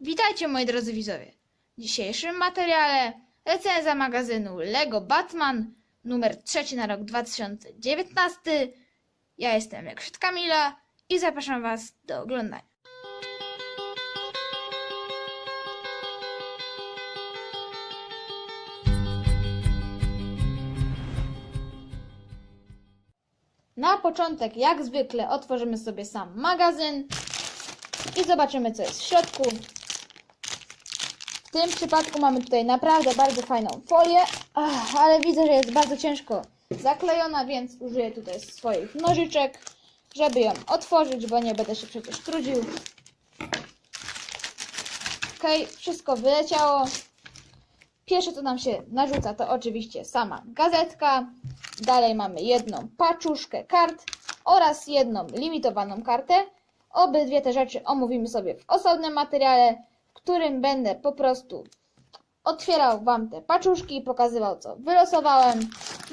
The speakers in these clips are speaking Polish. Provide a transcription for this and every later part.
Witajcie moi drodzy widzowie. W dzisiejszym materiale recenzja magazynu LEGO Batman numer 3 na rok 2019. Ja jestem Lekrzyd Kamila i zapraszam Was do oglądania. Na początek, jak zwykle, otworzymy sobie sam magazyn i zobaczymy, co jest w środku. Tym przypadku mamy tutaj naprawdę bardzo fajną folię, Ach, ale widzę, że jest bardzo ciężko zaklejona, więc użyję tutaj swoich nożyczek, żeby ją otworzyć, bo nie będę się przecież trudził. Ok, wszystko wyleciało. Pierwsze, co nam się narzuca, to oczywiście sama gazetka. Dalej mamy jedną paczuszkę kart oraz jedną limitowaną kartę. Obydwie te rzeczy omówimy sobie w osobnym materiale, którym będę po prostu otwierał Wam te paczuszki i pokazywał, co wylosowałem.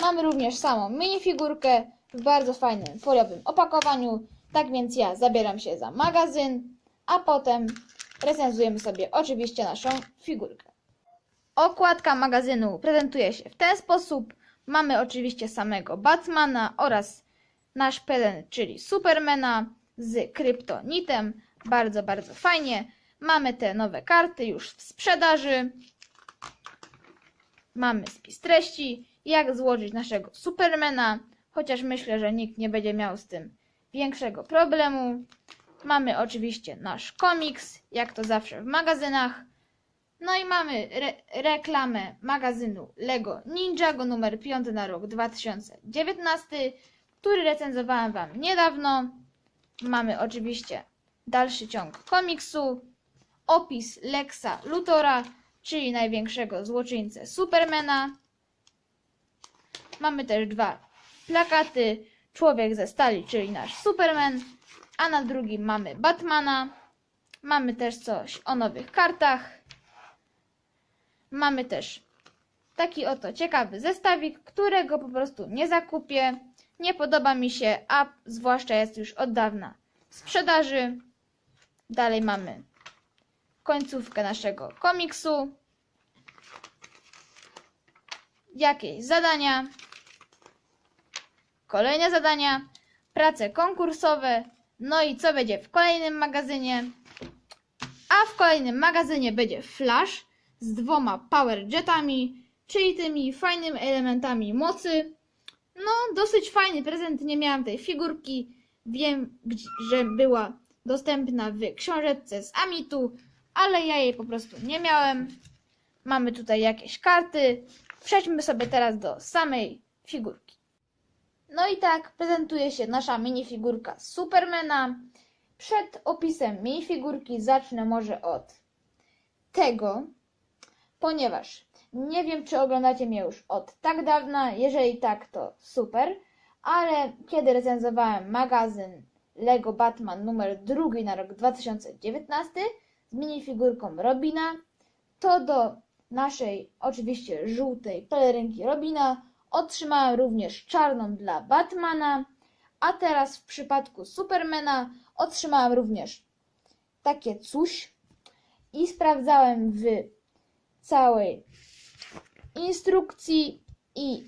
Mamy również samą minifigurkę w bardzo fajnym foliowym opakowaniu. Tak więc ja zabieram się za magazyn, a potem recenzujemy sobie oczywiście naszą figurkę. Okładka magazynu prezentuje się w ten sposób. Mamy oczywiście samego Batmana oraz nasz pelen, czyli Supermana z kryptonitem. Bardzo, bardzo fajnie. Mamy te nowe karty już w sprzedaży. Mamy spis treści, jak złożyć naszego Supermana, chociaż myślę, że nikt nie będzie miał z tym większego problemu. Mamy oczywiście nasz komiks, jak to zawsze w magazynach. No i mamy re reklamę magazynu Lego Ninjago numer 5 na rok 2019, który recenzowałem Wam niedawno. Mamy oczywiście dalszy ciąg komiksu, opis Lexa Luthora, czyli największego złoczyńcę Supermana. Mamy też dwa plakaty, Człowiek ze stali, czyli nasz Superman, a na drugim mamy Batmana. Mamy też coś o nowych kartach. Mamy też taki oto ciekawy zestawik, którego po prostu nie zakupię. Nie podoba mi się, a zwłaszcza jest już od dawna w sprzedaży. Dalej mamy końcówkę naszego komiksu. Jakieś zadania. Kolejne zadania. Prace konkursowe. No i co będzie w kolejnym magazynie? A w kolejnym magazynie będzie Flash z dwoma Power Jetami, czyli tymi fajnymi elementami mocy. No, dosyć fajny prezent. Nie miałam tej figurki. Wiem, że była dostępna w książeczce z Amitu, ale ja jej po prostu nie miałem. Mamy tutaj jakieś karty. Przejdźmy sobie teraz do samej figurki. No i tak prezentuje się nasza minifigurka Supermana. Przed opisem minifigurki zacznę może od tego, ponieważ nie wiem, czy oglądacie mnie już od tak dawna. Jeżeli tak, to super. Ale kiedy recenzowałem magazyn Lego Batman numer drugi na rok 2019 z minifigurką Robina, to do naszej oczywiście żółtej pelerynki Robina. Otrzymałem również czarną dla Batmana, a teraz w przypadku Supermana otrzymałem również takie coś i sprawdzałem w całej instrukcji i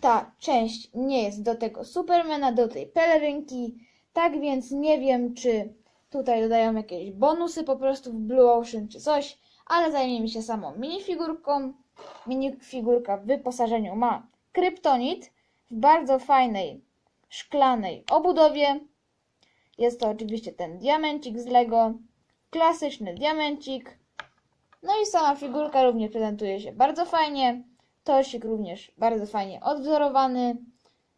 ta część nie jest do tego Supermana, do tej pelerynki, tak więc nie wiem, czy tutaj dodają jakieś bonusy po prostu w Blue Ocean czy coś, ale zajmiemy się samą minifigurką. Minifigurka w wyposażeniu ma kryptonit w bardzo fajnej szklanej obudowie. Jest to oczywiście ten diamencik z Lego, klasyczny diamencik. No i sama figurka również prezentuje się bardzo fajnie. Tosik również bardzo fajnie odwzorowany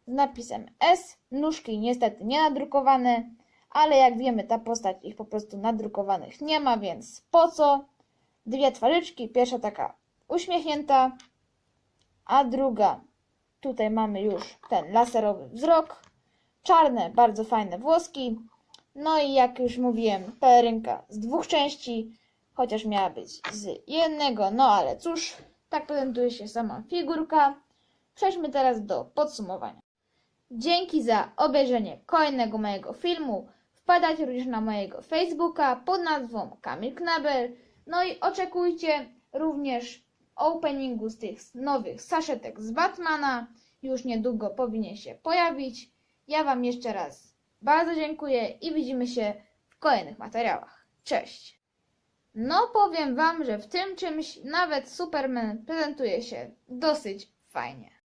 z napisem S. Nóżki niestety nie nadrukowane, ale jak wiemy ta postać ich po prostu nadrukowanych nie ma, więc po co? Dwie twarzyczki, pierwsza taka uśmiechnięta, a druga tutaj mamy już ten laserowy wzrok, czarne, bardzo fajne włoski, no i jak już mówiłem, pelerynka z dwóch części, chociaż miała być z jednego, no ale cóż, tak prezentuje się sama figurka. Przejdźmy teraz do podsumowania. Dzięki za obejrzenie kolejnego mojego filmu. Wpadajcie również na mojego Facebooka pod nazwą Kamil Knabel. No i oczekujcie również openingu z tych nowych saszetek z Batmana. Już niedługo powinien się pojawić. Ja Wam jeszcze raz bardzo dziękuję i widzimy się w kolejnych materiałach. Cześć! No powiem Wam, że w tym czymś nawet Superman prezentuje się dosyć fajnie.